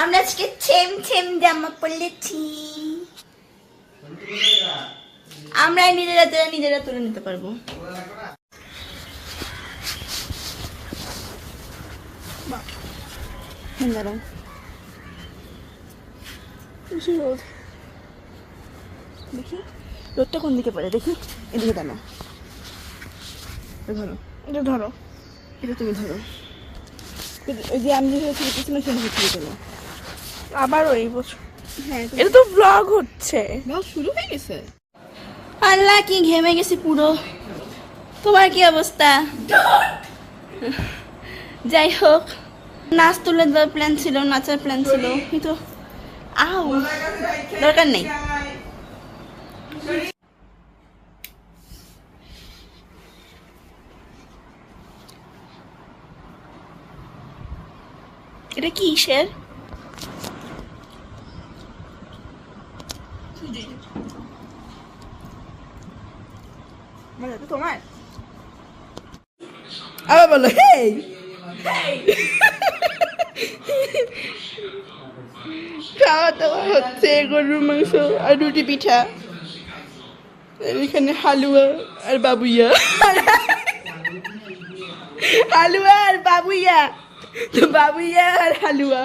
আমরা আজকে same same জামা পড়লেছি আমরা নিজেরা তোরা নিজেরা তুলে নিতে পারব দেখি রোদটা কোন দিকে পড়ে? দেখি। এদিকে দাঁড়াও। ধরো। এটা ধরো। এটা তুমি ধরো। ওই যে আমি তুলছিলাম সেভাবে ছবি আবার ওই বছর। হ্যাঁ এটা তো ব্লগ হচ্ছে। ব্লগ শুরু হয়ে গেছে? আল্লাহ কি ঘেমে গেছি পুরো। তোমার কি অবস্থা? যাই হোক নাচ তুলে দেওয়ার প্ল্যান ছিল নাচার প্ল্যান ছিল। কিন্তু আও দরকার নেই। এটা কি কিসের মানে তোমার আবার বলো হেই খাওয়া দাওয়া হচ্ছে গরুর মাংস আর রুটি পিঠা এখানে হালুয়া আর বাবুইয়া হালুয়া আর বাবুইয়া তো বাবুইয়া আর হালুয়া